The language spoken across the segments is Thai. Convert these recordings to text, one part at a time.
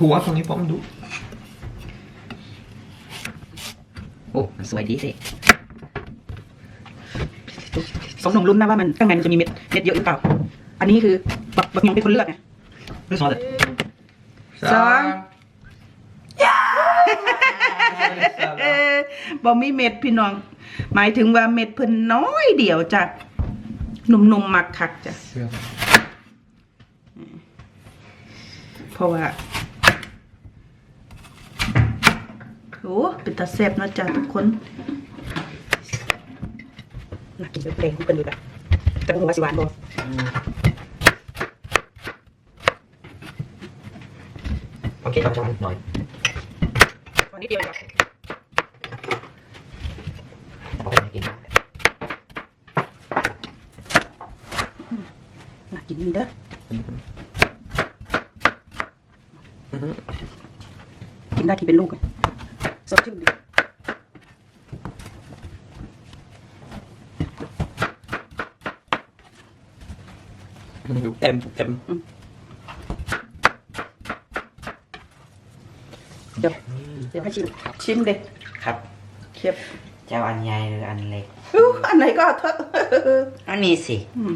หัวตรงนี้ป้อมดูโอ้มันสวยดีสิสองหนุ่มลุ้นนะว่ามันข้างในมันจะมีเม็ดเม็ดเยอะหรือเปล่า อันนี้คือบักบักยองเป็นคนเลือกไงไม่สอนเลยสองเออบ่มีเม็ดพี่น้อง หมายถึงว่าเม็ดเพิ่นน้อยเดียวจ้ะหนุ่มๆมักคักจ้ะ เพราะว่าโอ้เป็นตาแซ่บนะจ้ะทุกคนน่ากินเป็นเพลงเป็นดูแบบแต่ผมว่าสิหวานบ่โอเคเราจะมันหน่อยวันนี้เดียวจ้ะเอาไปให้กินน่ากินนี่เด้อ กินได้กินเป็นลูกเลยสดชื่นดีมันดูเต็มเต็มเดี๋ยวเดี๋ยวให้ชิมชิมเด็กครับเทียบเจ้าอันใหญ่หรืออันเล็กอู้อันไหนก็เอาเถอะอันนี้สิอืม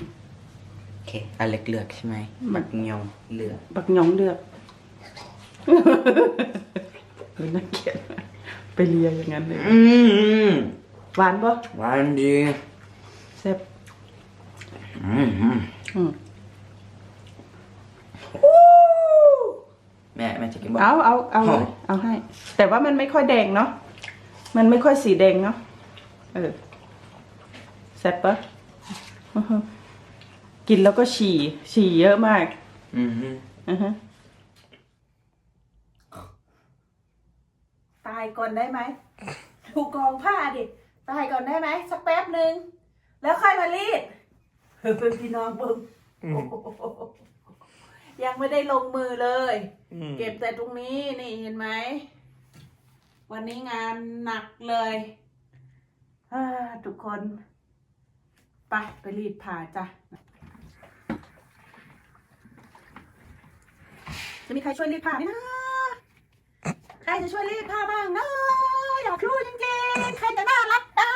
โอเคอันเล็กเลือกใช่ไหมอืมบักยองเลือกบักหยองเลือก เออน่าเกลียดไปเลียอย่างนั้นเลยอืมหวานปะหวานดีแซ่บอืมอืมอืมแม่แม่จะกินบ่เอาเอาเอาเลยโอ้เอาให้ แต่ว่ามันไม่ค่อยแดงเนาะมันไม่ค่อยสีแดงเนาะเออแซ่บปะอื้อหือกินแล้วก็ฉี่ฉี่เยอะมาก อืมอือฮ ตายก่อนได้ไหมถูกกองผ้าดิ ตายก่อนได้ไหมสักแป๊บหนึ่งแล้วค่อยมารีดเฮ้ยเป็นพี่น้องเบิ่งยังไม่ได้ลงมือเลยเก็บแต่ตรงนี้นี่เห็นไหม วันนี้งานหนักเลยอ่าทุกคน ไป ไปรีดผ้าจ้ะ จะมีใครช่วยรีดผ้าไหมนะใค รจะช่วยรีดผ้าบ้างนะอยากรู้จริงๆใครจะน่ารักอะ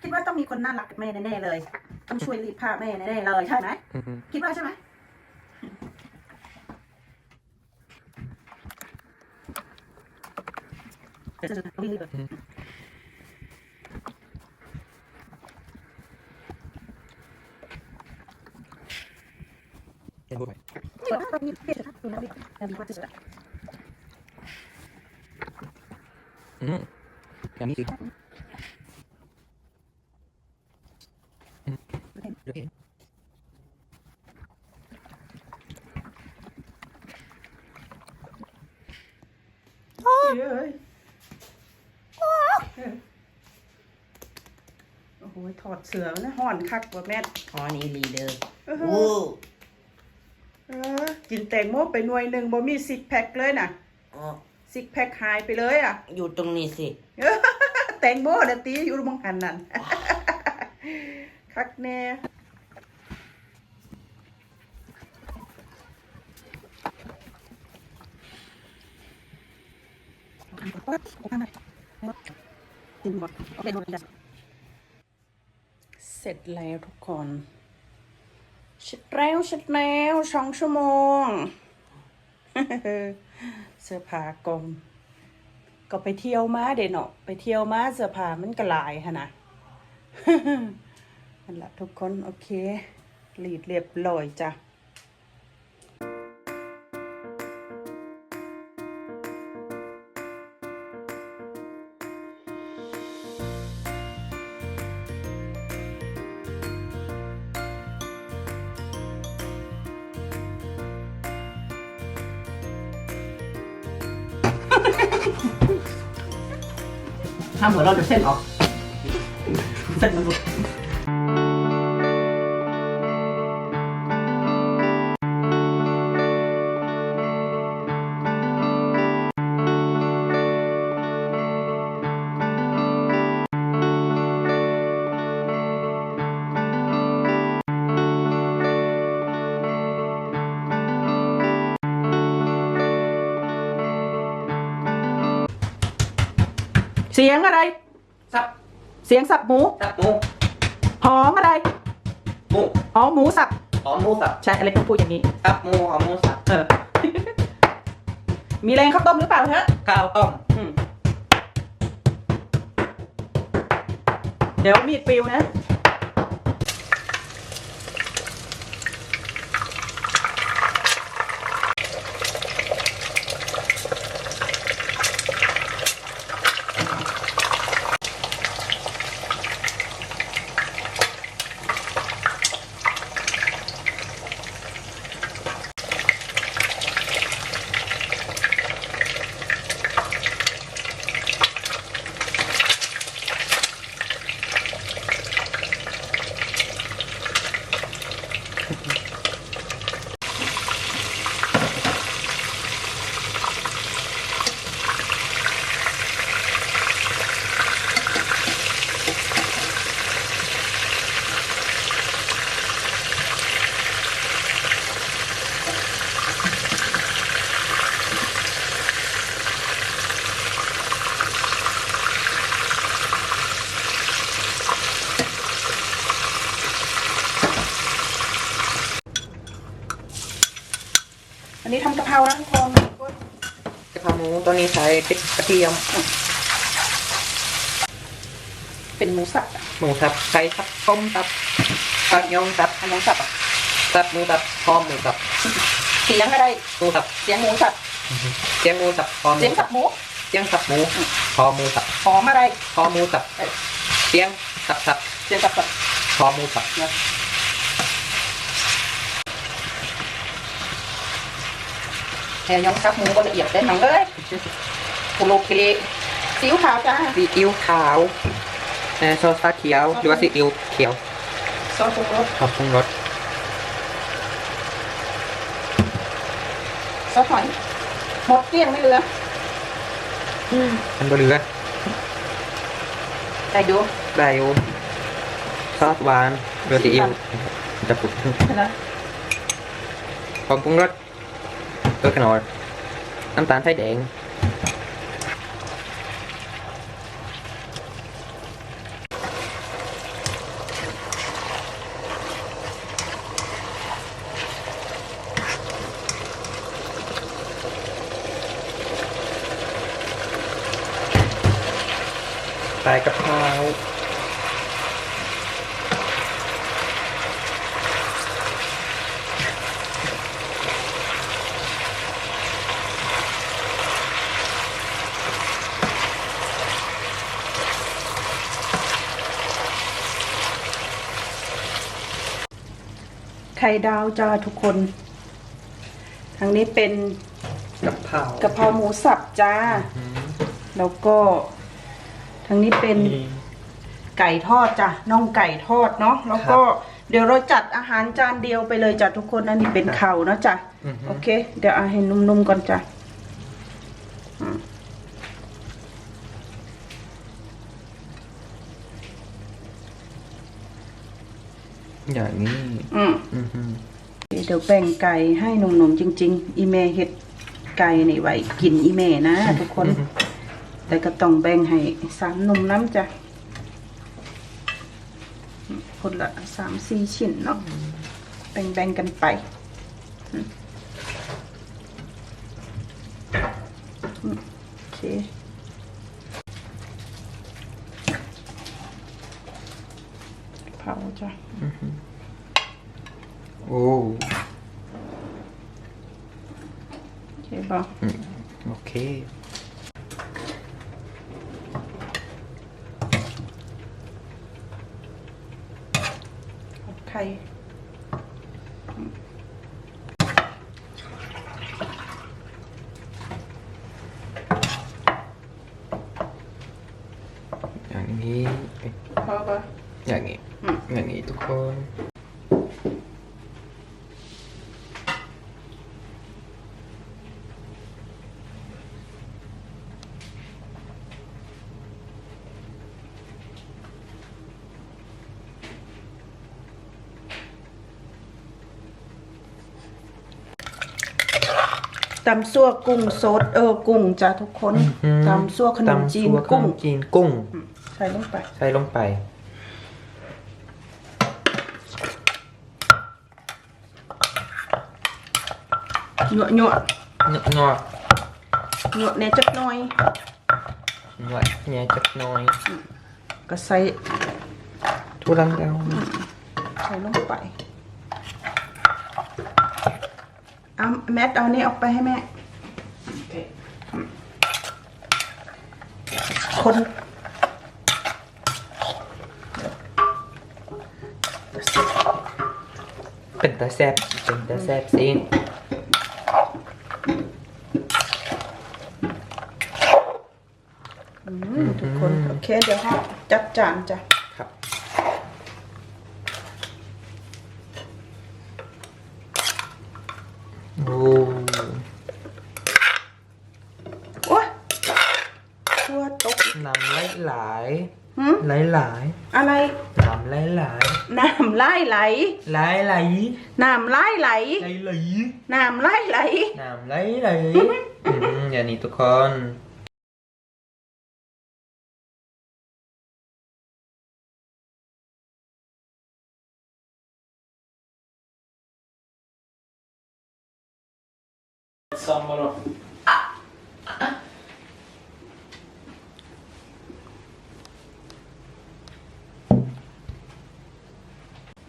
คิดว่าต้องมีคนน่ารักกับแม่แน่ๆเลย ต้องช่วยรีดผ้าแม่แน่ๆเลยใช่ไหมคิดว่าใช่ไหมเดี๋ยวจะรีบเลยเห็นบุ้ยเดี๋ยวตอนนี้เปลี่ยนครับดูนะดิแล้วดีกว่าที่สุดอะ อืมอย่างนี้สิอืมโอเคเฮ้ยโอ้โหถอดเสือแล้วนะห่อนคักกว่าแม่อ๋อนี่ลีเดอร์เออโอ้เออกินแตงโมไปหน่วยหนึ่งบ่มีซิกแพคเลยน่ะอ๋อ ซิกแพคหายไปเลยอะ อยู่ตรงนี้สิ แตงโมเดยวตีอยู่มังหันนั่นคักแน่เสร็จแล้วทุกคนเสร็จแล้วเสร็จแล้วสองชั่วโมงเสื้อผ้ากลมก็ไปเที่ยวมาเดนเนาะไปเที่ยวมาเสื้อผ้ามันก็หลายฮะนะนั่นแหละทุกคนโอเครีดเรียบร้อยจ้ะ ห้ามหัวเราจะเส้นออกเส้นมันหลุด งอะไร สับ เสียงสับหมู สับหมูหอมอะไร หมูอ๋อหมูสับ หอมหมูสับ ใช่อะไรต้องพูดอย่างนี้ สับหมูหอมหมูสับ เออ มีแรงข้าวต้มหรือเปล่าฮะข้าวต้มอืมเดี๋ยวมีดปลิวนะ อันนี้ทำกะเพรานะทุกคน กะเพราหมูตัวนี้ใส่พริกกระ เทียม เป็นหมูสับอะหมูสับไก่สับต้มสับตับยองสับอันหมูสับอะสับหมูสับพร้อมหมูสับเสียงอะไรหมูสับเสียงหมูสับเสียงหมูสับพร้อมหเสียมูงสัสับบหมูเสียงสับหมูพอหมูสับหอมอะไรพอหมูสับเสียงสับสับเสียงสับสับพอหมูสับแค่ยองสับหมูก็ละเอียดได้หนังเลย กุโลคิเลซีอิ๊วขาวจ้าซีอิ๊วขาวเอ่อซอสฟ้าเขียว หรือว่าซีอิ๊วเขียว ซอสปรุงรสขอบปรุงรสซอสหอยหมดเกลี้ยงไม่เหลือมันก็เหลือได้ดูได้อยู่ซอสหวานหรือซีอิ๊วจะปรุงนะขอบปรุงรสตัวขนอดน้ำตาลไทยแดง ใส่กะเพราไข่ดาวจ้าทุกคน ทางนี้เป็นกะเพรากะเพราหมูสับจ้า แล้วก็ ทางนี้เป็นไก่ทอดจ้ะน่องไก่ทอดเนาะแล้วก็เดี๋ยวเราจัดอาหารจานเดียวไปเลยจ้ะทุกคนอันนี้เป็นเข่าเนาะจ้ะอือฮึโอเค เดี๋ยวเอาให้นุ่มๆก่อนจ้ะอืมอย่างนี้อืมอือฮึเดี๋ยวแบ่งไก่ให้หนุ่มๆจริง ๆ อีเมเฮ็ดไก่นี่ไว้กินอีเมนะทุกคน แต่ก็ต้องแบ่งให้สามหนุ่มน้ำจ้ะคนละสามสี่ชิ้นเนาะแบ่งๆกันไปอืมอืมโอเคเผาจ้ะโอ้โอเคป่ะ อืมโอเค ไข่ อย่างนี้ พอป่ะ อย่างนี้ อืม อย่างนี้ทุกคน ตำซั่วกุ้งสดเออกุ้งจ้ะทุกคนตำซั่วขนมจีนตำซั่วขกุ้งนมจีนกุ้ง ใส่ลงไป ใส่ลงไป หยวหยวงอกงอกหยวแหน่จักหน่อยงอกเนี่ยจักหน้อยก็ใส่ทุรังแล้วใส่ลงไป เอาแมทเอานี่ออกไปให้แม่คนเป็นตาแซ่บเป็นตาแซ่บสิอืมทุกคน โอเค เดี๋ยวเราจัดจานจ้ะ ครับ โอ้ โอ้ยตัวตก น้ำไหลไหล หืม ไหลไหล อะไร น้ำไหลไหล น้ำ ไหลไหล ไหลไหลน้ำไหลไหล ไหลไหลน้ำไหลไหล น้ำไหลไหลอืมอย่างนี้ทุกคน Samma då.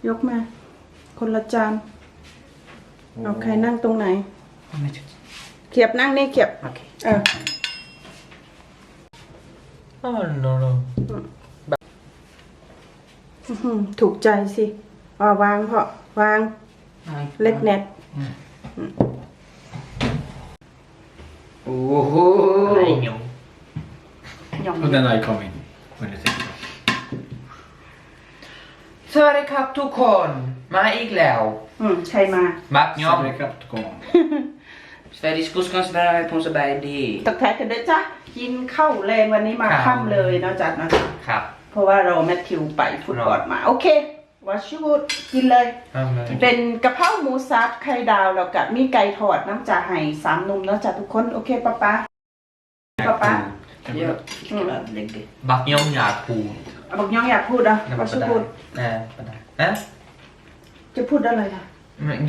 ยกมา คนละจาน เอาใครนั่งตรงไหน เขียบนั่งนี่เขียบ Okej. เอออ๋อ no no อื้อหือถูกใจสิอ่าวางเพาะวาง เล็กเน็ตโอ้โห Nej, jo. ย่อง And then I come in when you think so. สวัสดีครับทุกคนมาอีกแล้ว อืมใครมาบักยอม Sorry, crap, kom on. Sveriges kustkonstnärer på så bad det. ตักแท็กกันด้วยจ้ะกินข้าวแรงวันนี้มาครับ ค่ำเลยเนาะจัดนะครับ เพราะว่าเราแมทธิวไปฟุตบอลมา โอเควาชิวดกินเลยเอาเลยเป็นกะเพราหมูสับไข่ดาวแล้วก็มีไก่ทอดน้ำจ่าไห่สามหนุ่มเนาะจ้ะทุกคนโอเคป้าป้าป้าป้า Jag tycker att det är บักยอมอยากพูดเอาบอกย่องอยากพูดอะนะวาปชิระดาพูดอ่าประดาฮะจะพูดอะไรล่ะ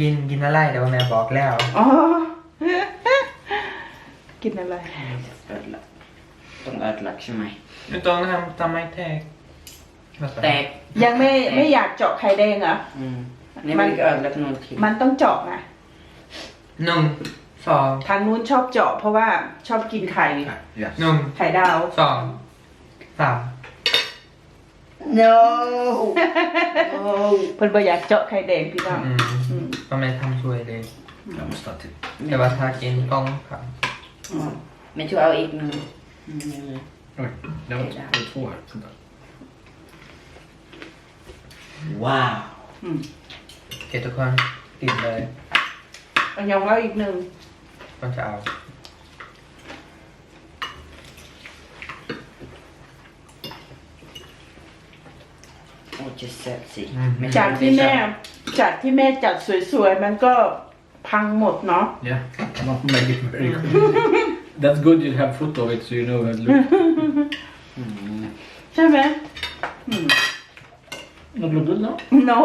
กินกินอะไรเดี๋ยวแม่บอกแล้วอ๋อกินอะไร ödla. De ödelagt för mig. ไม่ต้องทำทำไมแท็ก Täk. ยังไม่ไม่อยากเจาะไข่แดงเหรอ Mm. Ni har inte ödelagt någonting. มันต้องเจาะไงหนึ่งสองทางนู้นชอบเจาะเพราะว่าชอบกินไข่ Yes. หนึ่งไข่ดาวสองสาม No! no! เพิ่นบ่อยากเจาะไข่แดงพี่น้องอืมอืมทำไมทำสวยเลย Jag måste ta till. แต่ว่าถ้ากินต้องครับ Mm. Men tror jag gick nu. Mm. Oj, det var det var två här. Vänta. Wow! อืมโอเคทุกคนกินเลย เอายองแล้วอีกหนึ่งมันจะเอา Oh, just sexy. Mm. Men จาก det ที่ är แม่ så- จากที่แม่จัดสวยๆ มันก็พังหมดเนาะ Yeah, not make it very That's good you have photo of it so you know how it looks. Mm. ใช่ไหมอืม Not look good now? no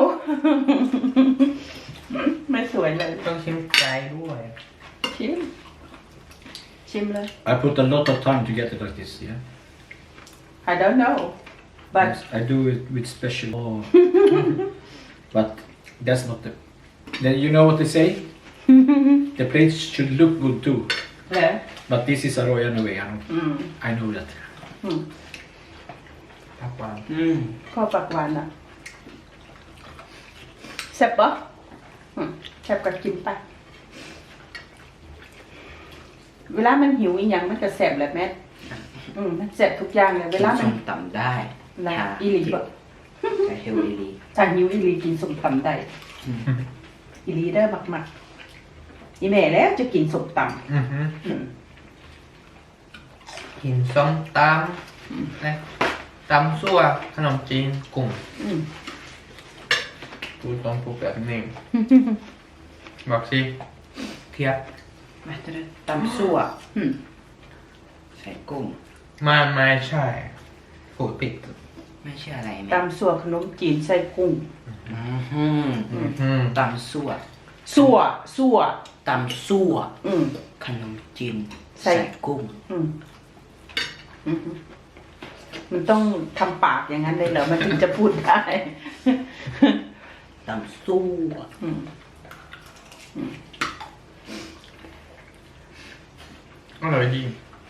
ไม่สวยเลยต้องชิมใจด้วย ชิม ชิมเลย I put a lot of time to get it like this, yeah? I don't know but Yes, I do it with special. Oh. but that's not the. Then you know what they say? the plates should look good too. เหรอ But this is a royal anyway. I, don't, อืม I know that. อืมผักหวาน Mm. ข้อปากหวานนะแซ่บปะอืมแซ่บก็กินไป เวลามันหิวอีหยังมันก็แซ่บแหละแม่อืมมันแซ่บทุกอย่างเลยเวลามัน Som tam där. นะ Ja, อีหลีบ่ Det är helt i liv. ถ้าหิวอีหลีกินส้มตำได้อีหลีได้อมักๆอีแม่แล้วจะกินส้มตอือฮึำอืมกินส้มตำนะตำซั่วขนมจีนกุ้งอืมพูดต้องพูดแบบนี้บอกสิเทียบมาตัวนั้นตำซั่วอืมใส่กุ้งมาไม่ใช่พูดผิด ไม่ใช่อะไรไหมตำส่วนขนมจีนใส่กุ้งอืมอืมอืมตำซั่วสั่วสั่วตำซั่วอืม ขนมจีนใส่ ใส่กุ้ง อืมอืมมันต้องทำปากอย่างนั้นเลยเหรอ มันถึงจะพูดได้ ตำซั่วอืมอร่อยดี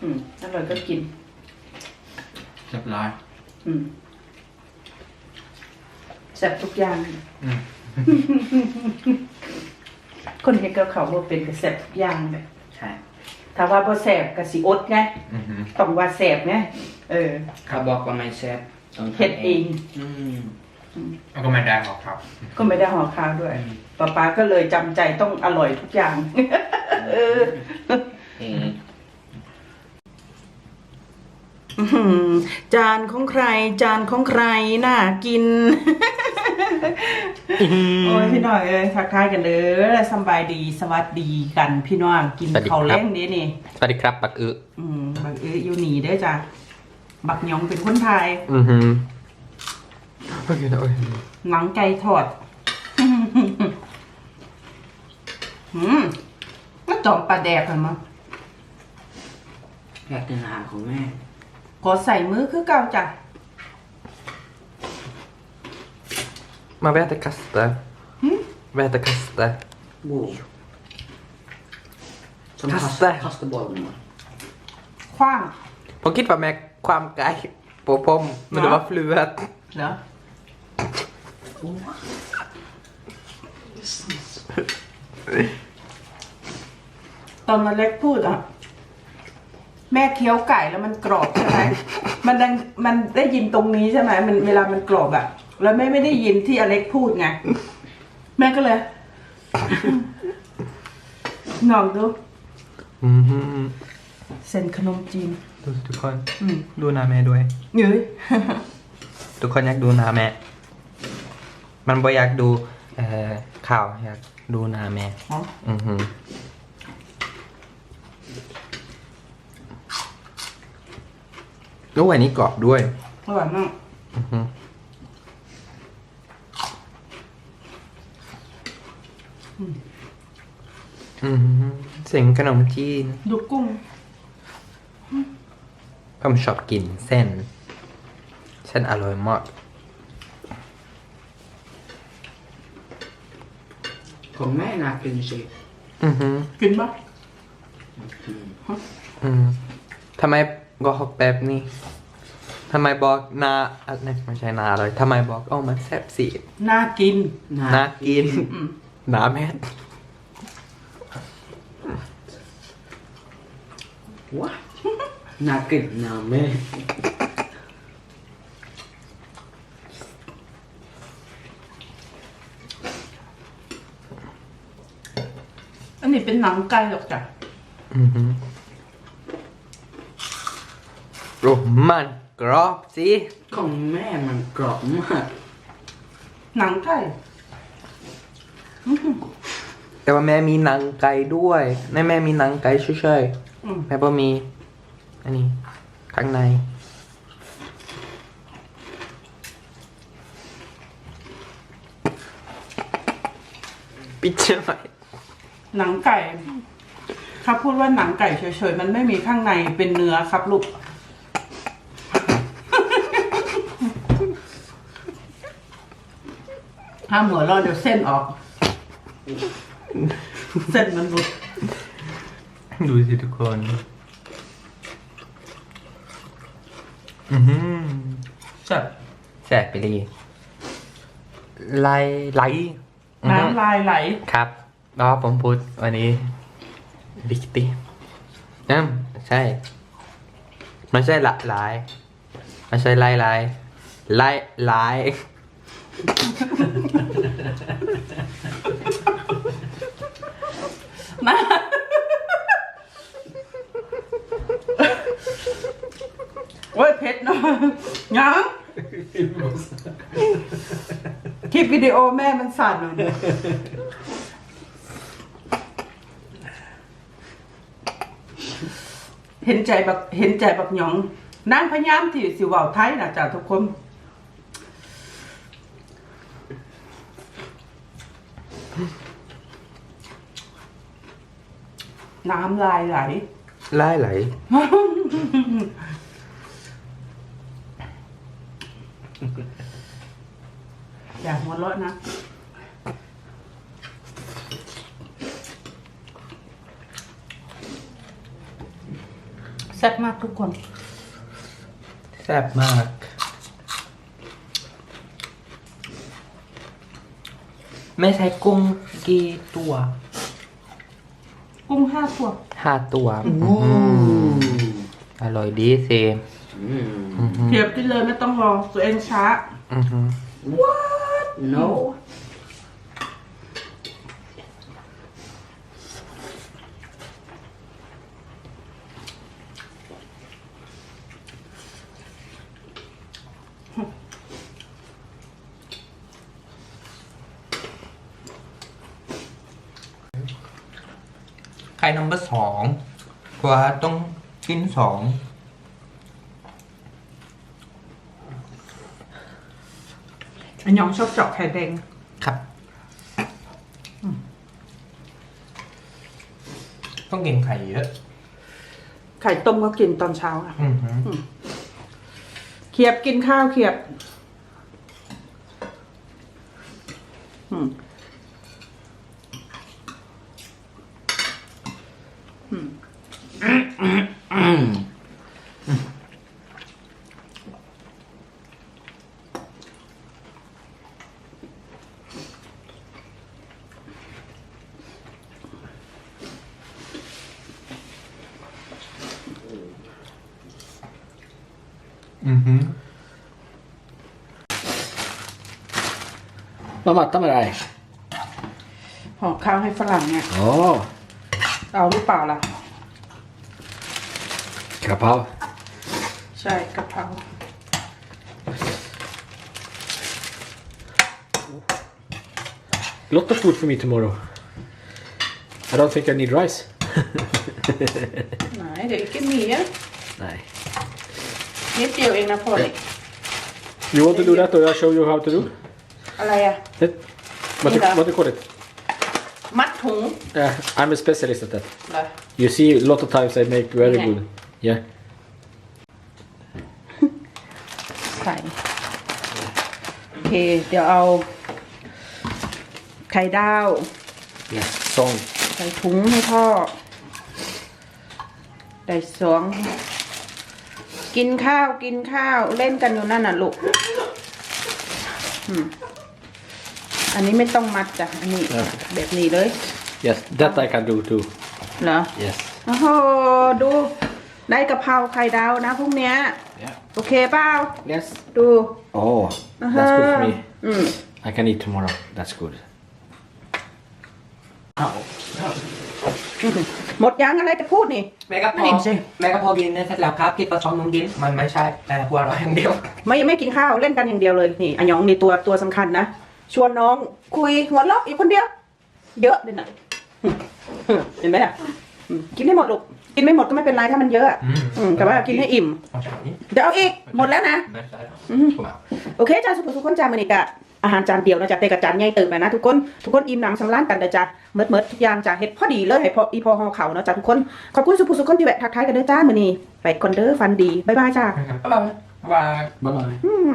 อืมอร่อยก็กิน เรียบร้อยอืม แซ่บทุกอย่าง อืมคนเห็นกับเขาว่าเป็นกระแซ่บทุกอย่างเลยใช่ถ้าว่าพอแซ่บกะสิอดไงอือหือต้องว่าแซ่บไงเออ เขาบอกว่าไม่แซ่บต้องทำเฮ็ดเอง อืม แล้วก็ไม่ได้หรอกครับ ก็ไม่ได้ห่อข้าวด้วยป้าป๊าก็เลยจำใจต้องอร่อยทุกอย่าง เออ เอง อื้อหือ จานของใคร จานของใครน่ากิน โอ้ยพี่น้อยเอ้ยทักทายกันเด้อสำบายดีสวัสดีกันพี่น้องกินสวัสดีครับ ข้าวแล้งนี้นี่สวัสดีครับปักอึอืมบักเอ้ยอยู่หนีเด้อจ้ะบักหยองเป็นคนไทยอือหือโอเคนะโอเคหนังไก่ทอดอืมก็จอมปลาแดกเหรอมั้งอยากกินอาหารของแม่ข อใส่มือคือเก่าจ้ะมาแวะแต่คัสเตอร์แวะแต่คัสเตอร์บูสม Kasta. คัสตบอลมาคว้าง ผมคิดว่าแม็กความไกลโปพมมันดูว่าฟลูดเหรอ ตอนมาเล็กพูดอะ แม่เคี้ยวไก่แล้วมันกรอบใช่ไหมมันดังมันได้ยินตรงนี้ใช่ไหมมันเวลามันกรอบอะแล้วแม่ไม่ได้ยินที่อเล็กพูดไงแม่ก็เลยลองดูอือหือเส้นขนมจีนดูสิทุกคนอืมดูหน้าแม่ด้วยเย้ยทุกคนอยากดูหน้าแม่ มันบ่อยากดูเอ่อข่าวอยากดูหน้าแม่อ๋ออือหือ ด้วยอันนี้กรอบด้วยอร่อยมากอือหืออือหือเสียงขนมจีนดูกุ้ง ผมชอบกินเส้น เส้นอร่อยมาก ของแม่น่ากินสิอือหือ กินปะอืมทำไม บอกแบบนี้ทำไมบอกนาอะไรไม่ใช่นาเลยทำไมบอกเอ้ามันแซ่บสีน่ากินน่ากินอืมหนาแม่ว้าน่ากินน่าแม่อันนี้เป็นหนังไก่หรอกจ้ะอือหือ โอ้มันกรอบสิของแม่มันกรอบมาก หนังไก่แต่ว่าแม่มีหนังไก่ด้วยแม่แม่มีหนังไก่เฉยอืมๆแม่บ่มี อันนี้ข้างใน ปิดใช่ไหมหนังไก่ ถ้าพูดว่าหนังไก่เฉยๆ มันไม่มีข้างในเป็นเนื้อครับลูก ห้ามหัวเราะเดี๋ยวเส้นออก เส้นมันหลุดดูสิทุกคน อือหือจับแสบไปเลยไหลไหลอือหือน้ำลายไหล ครับแล้วผมพูดวันนี้ลิกตินั่นใช่ไม่ใช่ละลายไม่ใช่ไล่ลายไล่ ลายนะโอ้ยเพชรเนาะยัง คลิปวิดีโอแม่มันสั่นอะเห็นใจแบักเห็นใจแบักหยองนางพยายามที่สิเว้าไทยนะจ้ะทุกคน น้ำลายไหล ไล่ไหล อย่าหัวเราะนะ แซ่บมากทุกคน แซ่บมาก ไม่ใช้กุ้งกี่ตัว กุ้งห้าตัวห้าตัวอร่อยดีเซมเทียบได้เลยไม่ต้องรอตัวเองช้าอือหือ no ไข่นัมเบอร์สองเพราะว่าต้องกินสองอันยองชอบเจาะไข่แดง ครับ ต้องกินไข่เยอะ ไข่ต้มก็กินตอนเช้าอะอือหือเขียบกินข้าวเขียบ อือหือ Mamma, ta med dig. ห่อข้าวให้ฝรั่งเนี่ย Åh, เอาหรือเปล่าล่ะ kapow. ใช่กะเพรา Lot of food for me tomorrow. I don't think I need rice. ไหนเดี๋ยวกินหมี่อะ Nej. นิดเดียวเองนะพ่อเด็ก You want to do that or I show you how to do? อะไรอะ It, what, do, Yeah. what do you call it? มัดถุง Uh, I'm a specialist at that. เหรอ You see, a lot of times I make very Yeah. good. Yeah. ใส่โอเค เดี๋ยวเอา ไข่ดาว Yes. Song. ใส่ถุงให้พ่อ ได้สอง กินข้าวกินข้าวเล่นกันอยู่นั่นน่ะลูกอืมอันนี้ไม่ต้องมัดจ้ะ อันนี้เออแบบนี้เลย Yes, that I can do too. เหรอ Yes. โอ้โหดูได้กะเพราไข่ดาวนะพวกเนี้ย Yeah. โอเคเปล่า Yes. ดู Oh, อ่า that's ฮะ good for me. อืม I can eat tomorrow. That's good. หมดยังอะไรจะพูดนี่ แม่ก็พไม่อเห็นสิแม่ก็พอกินเสร็จแล้วครับกินปลาซองนมกินมันไม่ใช่แต่หัวเราะอย่างเดียว ไม่ไม่กินข้าวเล่นกันอย่างเดียวเลยนี่อันยองนี่ตัวตัวสำคัญนะชวนน้องคุยหัวเราะอีกคนเดียว เยอะเลยนะเห็นไหมอะอืมกินให้หมดลูกกินไม่หมดก็ไม่เป็นไรถ้ามันเยอะอะอืมอืมแต่ว่ากินให้อิ่มเอาจากนี้เดี๋ยวเอาอีกหมดแล้วนะไม่ใช่อืมโอเคจ้าสุขสุขคนจ้ามันอีกอะ อาหารจานเดียวนะจ๊ะเตกับจานใหญ่เติมนะทุกคนทุกคนอิ่มหนังสำล้านกันนะจ๊ะเมิดเมิดทุกอย่างจ้ะเฮ็ดพอดีเลยให้พออีพอหอเขาเนาะจ้ะทุกคนขอบคุณสุขสุขคนที่แวะทักทายกันเด้อจ้ามื้อนี้ไปก่อนเด้อฟันดีบ๊ายบายจ้าบ๊ายบายบ๊ายบาย Bye bye. อืม